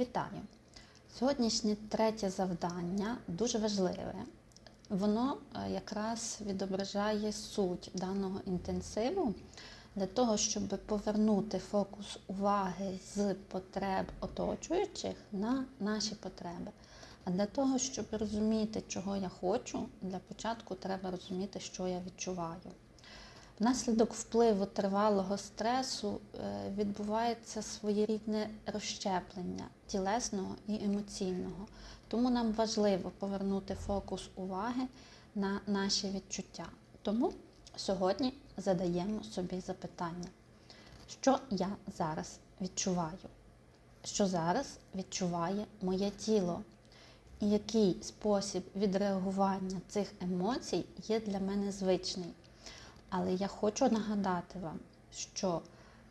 Вітаю! Сьогоднішнє третє завдання дуже важливе. Воно е, якраз відображає суть даного інтенсиву для того, щоб повернути фокус уваги з потреб оточуючих на наші потреби. А для того, щоб розуміти, чого я хочу, для початку треба розуміти, що я відчуваю. Внаслідок впливу тривалого стресу е, відбувається своєрідне розщеплення тілесного і емоційного. Тому нам важливо повернути фокус уваги на наші відчуття. Тому сьогодні задаємо собі запитання, що я зараз відчуваю, що зараз відчуває моє тіло, і який спосіб відреагування цих емоцій є для мене звичний. Але я хочу нагадати вам, що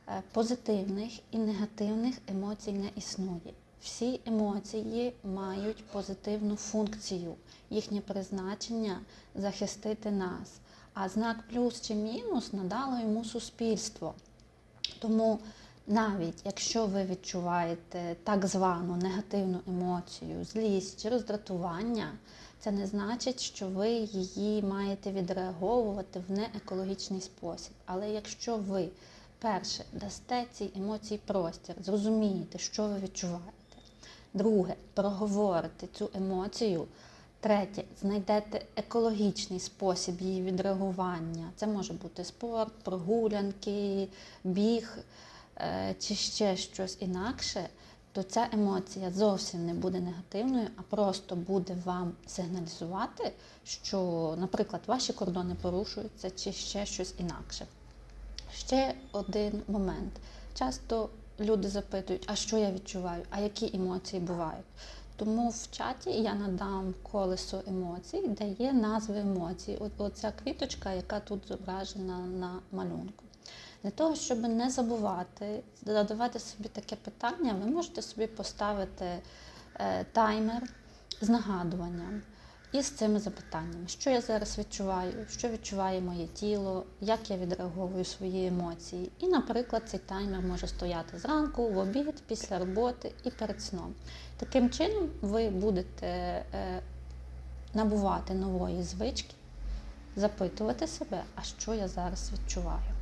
е, позитивних і негативних емоцій не існує. Всі емоції мають позитивну функцію, їхнє призначення захистити нас. А знак плюс чи мінус надало йому суспільство. Тому навіть якщо ви відчуваєте так звану негативну емоцію, злість чи роздратування, це не значить, що ви її маєте відреаговувати в неекологічний спосіб. Але якщо ви перше дасте цій емоції простір, зрозумієте, що ви відчуваєте. Друге, проговорите цю емоцію. Третє, знайдете екологічний спосіб її відреагування. Це може бути спорт, прогулянки, біг е, чи ще щось інакше, то ця емоція зовсім не буде негативною, а просто буде вам сигналізувати, що, наприклад, ваші кордони порушуються чи ще щось інакше. Ще один момент. Часто люди запитують, а що я відчуваю, а які емоції бувають. Тому в чаті я надам колесо емоцій, де є назви емоцій. Оця квіточка, яка тут зображена на малюнку. Для того, щоб не забувати, задавати собі таке питання, ви можете собі поставити е, таймер з нагадуванням і з цими запитаннями, що я зараз відчуваю, що відчуває моє тіло, як я відреаговую свої емоції. І, наприклад, цей таймер може стояти зранку, в обід, після роботи і перед сном. Таким чином, ви будете е, набувати нової звички, запитувати себе, а що я зараз відчуваю.